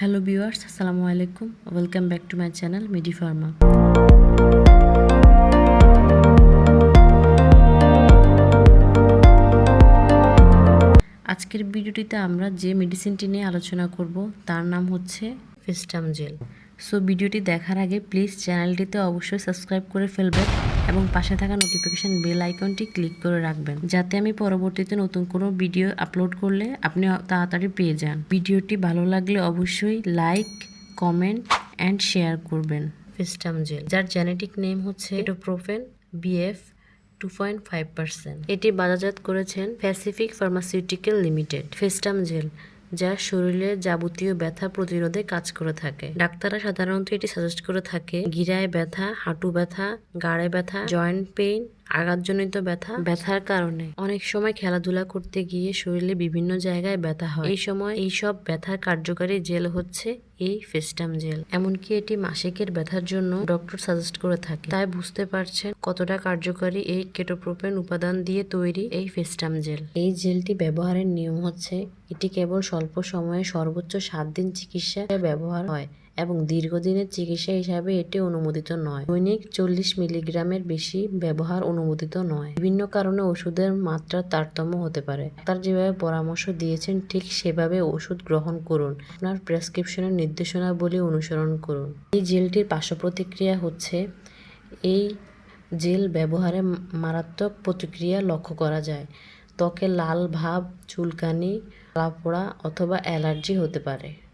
Hello viewers আসসালামু আলাইকুম welcome back to my channel Medi Pharma আজকের ভিডিওটিতে আমরা যে মেডিসিনটি নিয়ে আলোচনা করব, তার নাম হচ্ছে ফেস্টাম জেল সো ভিডিওটি দেখার আগে প্লিজ চ্যানেলটিতে অবশ্যই সাবস্ক্রাইব করে ফেলবেন। এবং পাশে থাকা নোটিফিকেশন বেল আইকনটি ক্লিক করে রাখবেন, যাতে আমি পরবর্তীতে নতুন কোনো ভিডিও আপলোড করলে আপনি তাড়াতাড়ি পেয়ে যান। ভিডিওটি ভালো লাগলে অবশ্যই লাইক কমেন্ট অ্যান্ড শেয়ার করবেন। ফেস্টাম জেল যার জেনেটিক নেম হচ্ছে etoprofen BF two point five percent এটি বাজারজাত করেছেন Pacific Pharmaceutical Limited Festum gel যা শরীরের যাবতীয় ব্যথা প্রতিরোধে কাজ করে থাকে। ডাক্তাররা সাধারণত এটি সাজেস্ট করে থাকে, গিরায় ব্যথা, হাঁটু ব্যথা, গাড়ে ব্যথা জয়েন্ট পেইন আঘাতজনিত ব্যথা ব্যথার কারণে। অনেক সময় খেলাধুলা করতে গিয়ে শরীরে বিভিন্ন জায়গায় ব্যথা হয়। এই সময় এই সব ব্যথার কার্যকারী জেল হচ্ছে এই ফেস্টাম জেল। এমনকি এটি মাসিকের ব্যথার জন্য ডক্টর সাজেস্ট করে থাকে। তাই বুঝতে পারছেন কতটা কার্যকারী এই কেটোপ্রোপেন উপাদান দিয়ে তৈরি এই ফেস্টাম জেল। এই জেলটি ব্যবহারের নিয়ম হচ্ছে এটি কেবল স্বল্প সময়ে সর্বোচ্চ সাত দিন চিকিৎসায় ব্যবহার হয়। এবং দীর্ঘদিনের চিকিৎসা হিসাবে এটি অনুমোদিত নয়। দৈনিক চল্লিশ মিলিগ্রামের বেশি ব্যবহার অনুমোদিত নয়। বিভিন্ন কারণে ওষুধের মাত্রার তারতম্য হতে পারে। ডাক্তার যেভাবে পরামর্শ দিয়েছেন, ঠিক সেভাবে ওষুধ গ্রহণ করুন। আপনার প্রেসক্রিপশনের নির্দেশনাবলী অনুসরণ করুন। এই জেলটির পার্শ্ব প্রতিক্রিয়া হচ্ছে, এই জেল ব্যবহারে মারাত্মক প্রতিক্রিয়া লক্ষ্য করা যায়। ত্বকে লাল ভাব, চুলকানি পোড়া অথবা অ্যালার্জি হতে পারে।